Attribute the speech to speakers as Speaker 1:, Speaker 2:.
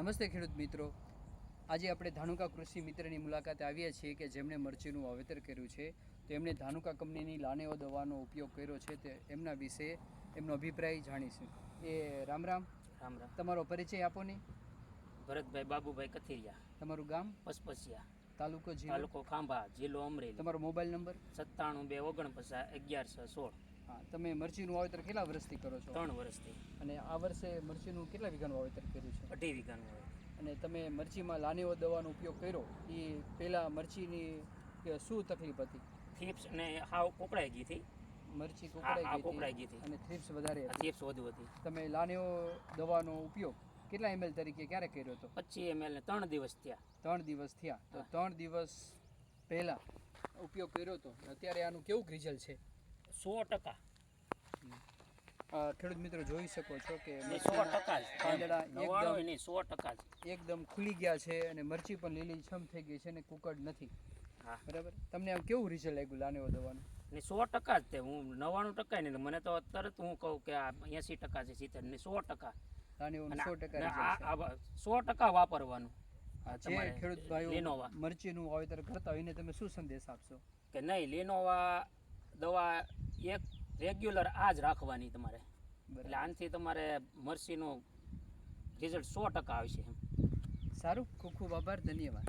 Speaker 1: નમસ્તે ખેડૂત મિત્રો. આજે આપણે ધાનુકા કૃષિ મિત્રની મુલાકાતે આવ્યા છીએ કે જેમણે મરચીનું વાવેતર કર્યું છે. તો એમણે ધાનુકા કંપનીની લાનેઓ દવાનો ઉપયોગ કર્યો છે તે એમના વિશે એમનો અભિપ્રાય જાણીશું. એ રામ રામ.
Speaker 2: રામ રામ.
Speaker 1: તમારો પરિચય આપો ને.
Speaker 2: ભરતભાઈ બાબુભાઈ કથિરિયા.
Speaker 1: તમારું ગામ?
Speaker 2: પસપસિયા.
Speaker 1: તાલુકો
Speaker 2: તાલુકો ખાંભા જિલ્લો અમરેલી.
Speaker 1: તમારો મોબાઈલ નંબર?
Speaker 2: સત્તાણું બે ઓગણપચાસ અગિયારસો સોળ.
Speaker 1: હા તમે મરચીનું વાવેતર કેટલા વર્ષથી કરો છો?
Speaker 2: ત્રણ વર્ષથી.
Speaker 1: અને આ વર્ષે મરચીનું કેટલા વીઘાનું વાવેતર કર્યું છે?
Speaker 2: અઢી વીઘાનું
Speaker 1: અને તમે મરચીમાં લાનેઓ દવાનો ઉપયોગ કર્યો? એ પહેલાં મરચીની શું તકલીફ હતી?
Speaker 2: થીપ્સ અને હાવ કોકડાઈ ગઈ હતી.
Speaker 1: મરચી કોકડાઈ ગઈ હતી. અને થ્રિપ્સ વધારે
Speaker 2: આ થીપ્સ વધુ હતી.
Speaker 1: તમે લાનેઓ દવાનો ઉપયોગ કેટલા એમએલ તરીકે ક્યારે કર્યો હતો?
Speaker 2: પચીસ એમએલ ને ત્રણ દિવસ થયા.
Speaker 1: ત્રણ દિવસ થયા. તો ત્રણ દિવસ પહેલા ઉપયોગ કર્યો હતો. અત્યારે આનું કેવું રિઝલ્ટ છે?
Speaker 2: સો ટકા.
Speaker 1: ખેડૂત મિત્રો જોઈ શકો છો કે
Speaker 2: સો ટકા
Speaker 1: પાંદડા એકદમ
Speaker 2: નહીં સો ટકા
Speaker 1: એકદમ ખુલી ગયા છે અને મરચી પણ લીલી છમ થઈ ગઈ છે અને કુકડ નથી. બરાબર? તમને આમ કેવું રિઝલ્ટ લાગ્યું લાનેવો દવાનું?
Speaker 2: ને સો ટકા જ તે. હું નવ્વાણું ટકા નહીં મને તો તરત હું કહું કે આ એંસી ટકા છે સિત્તેર. ને સો ટકા.
Speaker 1: સો ટકા
Speaker 2: વાપરવાનું.
Speaker 1: જે ખેડૂત ભાઈઓ
Speaker 2: લીનોવા.
Speaker 1: મરચીનું વાવેતર કરતા હોય એને તમે શું સંદેશ આપશો?
Speaker 2: કે નહીં લેનોવા દવા એક રેગ્યુલર આ જ રાખવાની તમારે. એટલે આનથી તમારે મરસીનું રિઝલ્ટ સો ટકા આવશે એમ.
Speaker 1: સારું ખૂબ ખૂબ આભાર ધન્યવાદ.